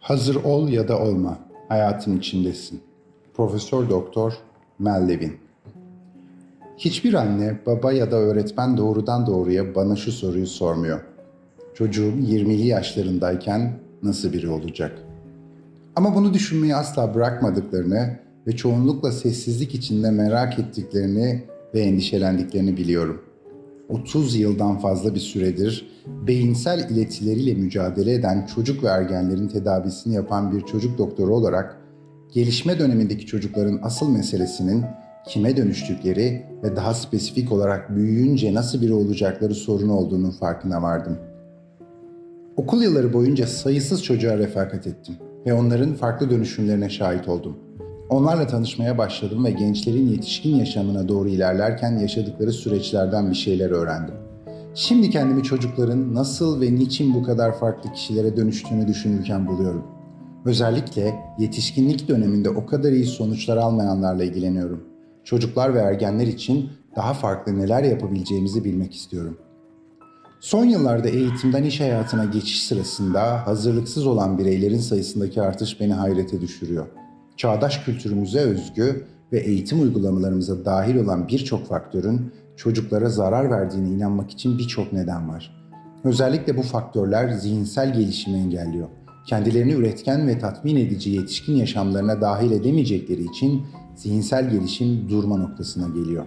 Hazır ol ya da olma. Hayatın içindesin. Profesör Doktor Mel Levin. Hiçbir anne, baba ya da öğretmen doğrudan doğruya bana şu soruyu sormuyor. Çocuğum 20'li yaşlarındayken nasıl biri olacak? Ama bunu düşünmeyi asla bırakmadıklarını ve çoğunlukla sessizlik içinde merak ettiklerini ve endişelendiklerini biliyorum. 30 yıldan fazla bir süredir beyinsel iletileriyle mücadele eden çocuk ve ergenlerin tedavisini yapan bir çocuk doktoru olarak gelişme dönemindeki çocukların asıl meselesinin kime dönüştükleri ve daha spesifik olarak büyüyünce nasıl biri olacakları sorunu olduğunun farkına vardım. Okul yılları boyunca sayısız çocuğa refakat ettim ve onların farklı dönüşümlerine şahit oldum. Onlarla tanışmaya başladım ve gençlerin yetişkin yaşamına doğru ilerlerken yaşadıkları süreçlerden bir şeyler öğrendim. Şimdi kendimi çocukların nasıl ve niçin bu kadar farklı kişilere dönüştüğünü düşünürken buluyorum. Özellikle yetişkinlik döneminde o kadar iyi sonuçlar almayanlarla ilgileniyorum. Çocuklar ve ergenler için daha farklı neler yapabileceğimizi bilmek istiyorum. Son yıllarda eğitimden iş hayatına geçiş sırasında hazırlıksız olan bireylerin sayısındaki artış beni hayrete düşürüyor. Çağdaş kültürümüze özgü ve eğitim uygulamalarımıza dahil olan birçok faktörün çocuklara zarar verdiğine inanmak için birçok neden var. Özellikle bu faktörler zihinsel gelişimi engelliyor. Kendilerini üretken ve tatmin edici yetişkin yaşamlarına dahil edemeyecekleri için zihinsel gelişim durma noktasına geliyor.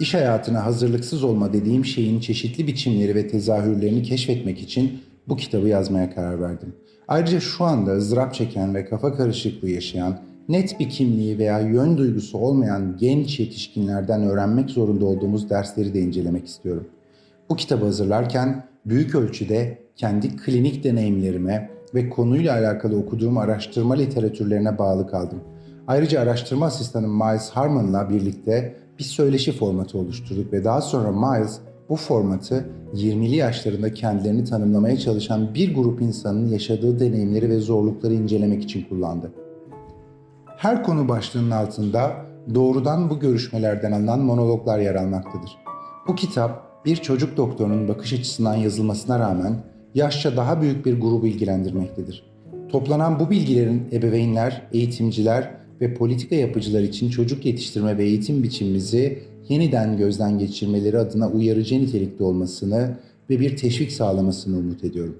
İş hayatına hazırlıksız olma dediğim şeyin çeşitli biçimleri ve tezahürlerini keşfetmek için bu kitabı yazmaya karar verdim. Ayrıca şu anda ızdırap çeken ve kafa karışıklığı yaşayan, net bir kimliği veya yön duygusu olmayan genç yetişkinlerden öğrenmek zorunda olduğumuz dersleri de incelemek istiyorum. Bu kitabı hazırlarken büyük ölçüde kendi klinik deneyimlerime ve konuyla alakalı okuduğum araştırma literatürlerine bağlı kaldım. Ayrıca araştırma asistanım Miles Harmon'la birlikte bir söyleşi formatı oluşturduk ve daha sonra Miles bu formatı 20'li yaşlarında kendilerini tanımlamaya çalışan bir grup insanın yaşadığı deneyimleri ve zorlukları incelemek için kullandı. Her konu başlığının altında doğrudan bu görüşmelerden alınan monologlar yer almaktadır. Bu kitap bir çocuk doktorunun bakış açısından yazılmasına rağmen yaşça daha büyük bir grubu ilgilendirmektedir. Toplanan bu bilgilerin ebeveynler, eğitimciler ve politika yapıcılar için çocuk yetiştirme ve eğitim biçimimizi yeniden gözden geçirmeleri adına uyarıcı nitelikte olmasını ve bir teşvik sağlamasını umut ediyorum.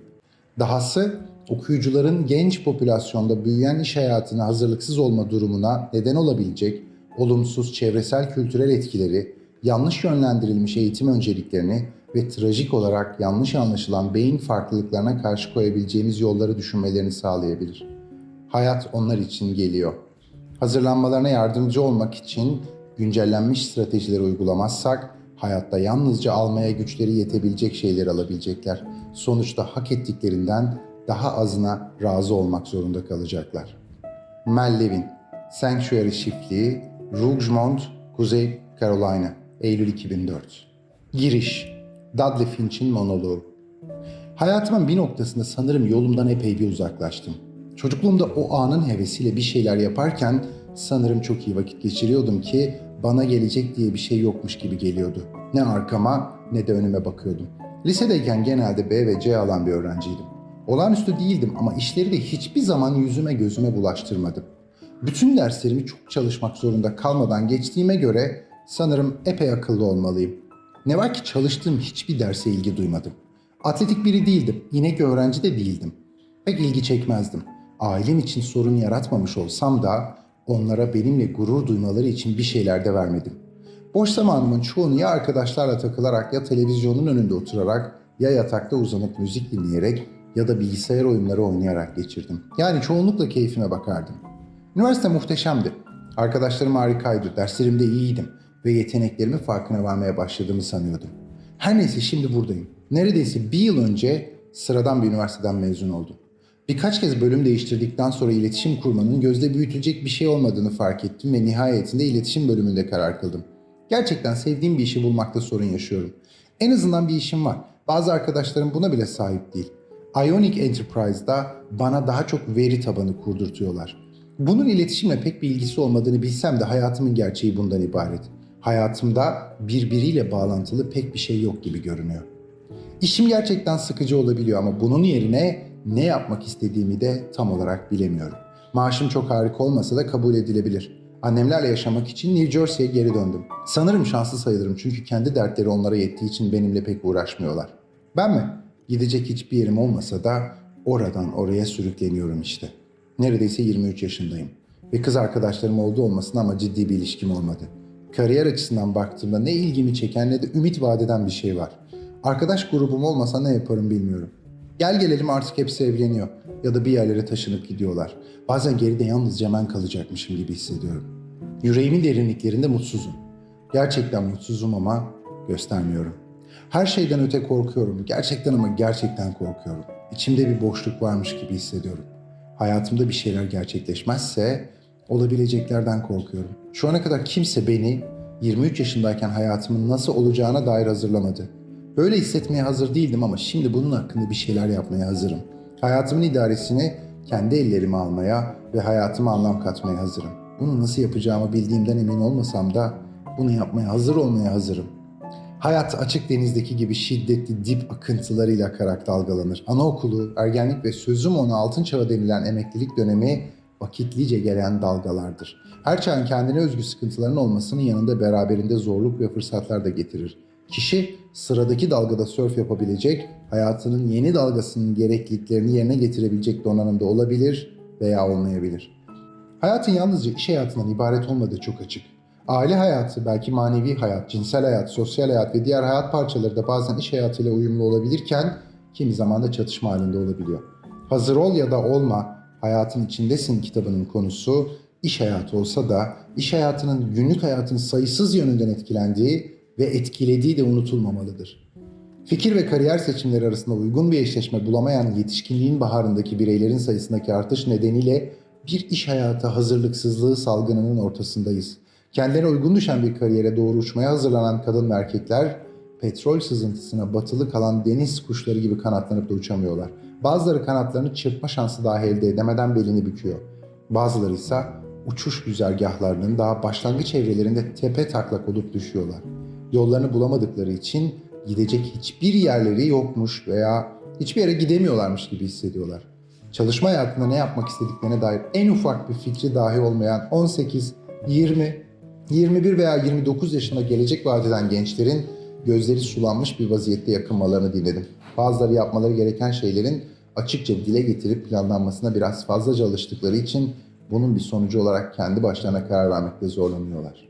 Dahası okuyucuların genç popülasyonda büyüyen iş hayatına hazırlıksız olma durumuna neden olabilecek olumsuz çevresel kültürel etkileri, yanlış yönlendirilmiş eğitim önceliklerini ve trajik olarak yanlış anlaşılan beyin farklılıklarına karşı koyabileceğimiz yolları düşünmelerini sağlayabilir. Hayat onlar için geliyor. Hazırlanmalarına yardımcı olmak için güncellenmiş stratejileri uygulamazsak hayatta yalnızca almaya güçleri yetebilecek şeyleri alabilecekler. Sonuçta hak ettiklerinden daha azına razı olmak zorunda kalacaklar. Mel Levin, Sanctuary Çiftliği, Rougemont, Kuzey Carolina, Eylül 2004. Giriş, Dudley Finch'in monoloğu. Hayatımın bir noktasında sanırım yolumdan epey bir uzaklaştım. Çocukluğumda o anın hevesiyle bir şeyler yaparken sanırım çok iyi vakit geçiriyordum ki bana gelecek diye bir şey yokmuş gibi geliyordu. Ne arkama ne de önüme bakıyordum. Lisedeyken genelde B ve C alan bir öğrenciydim. Olağanüstü değildim ama işleri de hiçbir zaman yüzüme gözüme bulaştırmadım. Bütün derslerimi çok çalışmak zorunda kalmadan geçtiğime göre sanırım epey akıllı olmalıyım. Ne var ki çalıştığım hiçbir derse ilgi duymadım. Atletik biri değildim, inek öğrenci de değildim. Pek ilgi çekmezdim. Ailem için sorun yaratmamış olsam da onlara benimle gurur duymaları için bir şeyler de vermedim. Boş zamanımın çoğunu ya arkadaşlarla takılarak ya televizyonun önünde oturarak ya yatakta uzanıp müzik dinleyerek ya da bilgisayar oyunları oynayarak geçirdim. Yani çoğunlukla keyfime bakardım. Üniversite muhteşemdi. Arkadaşlarım harikaydı, derslerimde iyiydim ve yeteneklerimi farkına varmaya başladığımı sanıyordum. Her neyse şimdi buradayım. Neredeyse bir yıl önce sıradan bir üniversiteden mezun oldum. Birkaç kez bölüm değiştirdikten sonra iletişim kurmanın gözde büyütülecek bir şey olmadığını fark ettim ve nihayetinde iletişim bölümünde karar kıldım. Gerçekten sevdiğim bir işi bulmakta sorun yaşıyorum. En azından bir işim var. Bazı arkadaşlarım buna bile sahip değil. Ionic Enterprise'da bana daha çok veri tabanı kurdurtuyorlar. Bunun iletişimle pek bir ilgisi olmadığını bilsem de hayatımın gerçeği bundan ibaret. Hayatımda birbiriyle bağlantılı pek bir şey yok gibi görünüyor. İşim gerçekten sıkıcı olabiliyor ama bunun yerine ne yapmak istediğimi de tam olarak bilemiyorum. Maaşım çok harika olmasa da kabul edilebilir. Annemlerle yaşamak için New Jersey'ye geri döndüm. Sanırım şanslı sayılırım çünkü kendi dertleri onlara yettiği için benimle pek uğraşmıyorlar. Ben mi? Gidecek hiçbir yerim olmasa da oradan oraya sürükleniyorum işte. Neredeyse 23 yaşındayım. Ve kız arkadaşlarım oldu olmasın ama ciddi bir ilişkim olmadı. Kariyer açısından baktığımda ne ilgimi çeken ne de ümit vadeden bir şey var. Arkadaş grubum olmasa ne yaparım bilmiyorum. Gel gelelim artık hepsi evleniyor ya da bir yerlere taşınıp gidiyorlar. Bazen geride yalnızca ben kalacakmışım gibi hissediyorum. Yüreğimin derinliklerinde mutsuzum. Gerçekten mutsuzum ama göstermiyorum. Her şeyden öte korkuyorum. Gerçekten ama gerçekten korkuyorum. İçimde bir boşluk varmış gibi hissediyorum. Hayatımda bir şeyler gerçekleşmezse olabileceklerden korkuyorum. Şu ana kadar kimse beni 23 yaşındayken hayatımın nasıl olacağına dair hazırlamadı. Böyle hissetmeye hazır değildim ama şimdi bunun hakkında bir şeyler yapmaya hazırım. Hayatımın idaresini kendi ellerime almaya ve hayatıma anlam katmaya hazırım. Bunu nasıl yapacağımı bildiğimden emin olmasam da bunu yapmaya hazır olmaya hazırım. Hayat açık denizdeki gibi şiddetli dip akıntılarıyla akarak dalgalanır. Anaokulu, ergenlik ve sözüm ona altın çağı denilen emeklilik dönemi vakitlice gelen dalgalardır. Her çağın kendine özgü sıkıntıların olmasının yanında beraberinde zorluk ve fırsatlar da getirir. Kişi sıradaki dalgada sörf yapabilecek, hayatının yeni dalgasının gerekliliklerini yerine getirebilecek donanımda olabilir veya olmayabilir. Hayatın yalnızca iş hayatından ibaret olmadığı çok açık. Aile hayatı, belki manevi hayat, cinsel hayat, sosyal hayat ve diğer hayat parçaları da bazen iş hayatıyla uyumlu olabilirken kimi zaman da çatışma halinde olabiliyor. Hazır ol ya da olma, hayatın içindesin kitabının konusu iş hayatı olsa da iş hayatının günlük hayatın sayısız yönünden etkilendiği ve etkilediği de unutulmamalıdır. Fikir ve kariyer seçimleri arasında uygun bir eşleşme bulamayan yetişkinliğin baharındaki bireylerin sayısındaki artış nedeniyle bir iş hayatı hazırlıksızlığı salgınının ortasındayız. Kendilerine uygun düşen bir kariyere doğru uçmaya hazırlanan kadın ve erkekler petrol sızıntısına batılı kalan deniz kuşları gibi kanatlanıp da uçamıyorlar. Bazıları kanatlarını çırpma şansı dahi elde edemeden belini büküyor. Bazıları ise uçuş güzergahlarının daha başlangıç evrelerinde tepe taklak olup düşüyorlar. Yollarını bulamadıkları için gidecek hiçbir yerleri yokmuş veya hiçbir yere gidemiyorlarmış gibi hissediyorlar. Çalışma hayatında ne yapmak istediklerine dair en ufak bir fikri dahi olmayan 18, 20, 21 veya 29 yaşında gelecek vaat eden gençlerin gözleri sulanmış bir vaziyette yakınmalarını dinledim. Bazıları yapmaları gereken şeylerin açıkça dile getirip planlanmasına biraz fazlaca alıştıkları için bunun bir sonucu olarak kendi başlarına karar vermekte zorlanıyorlar.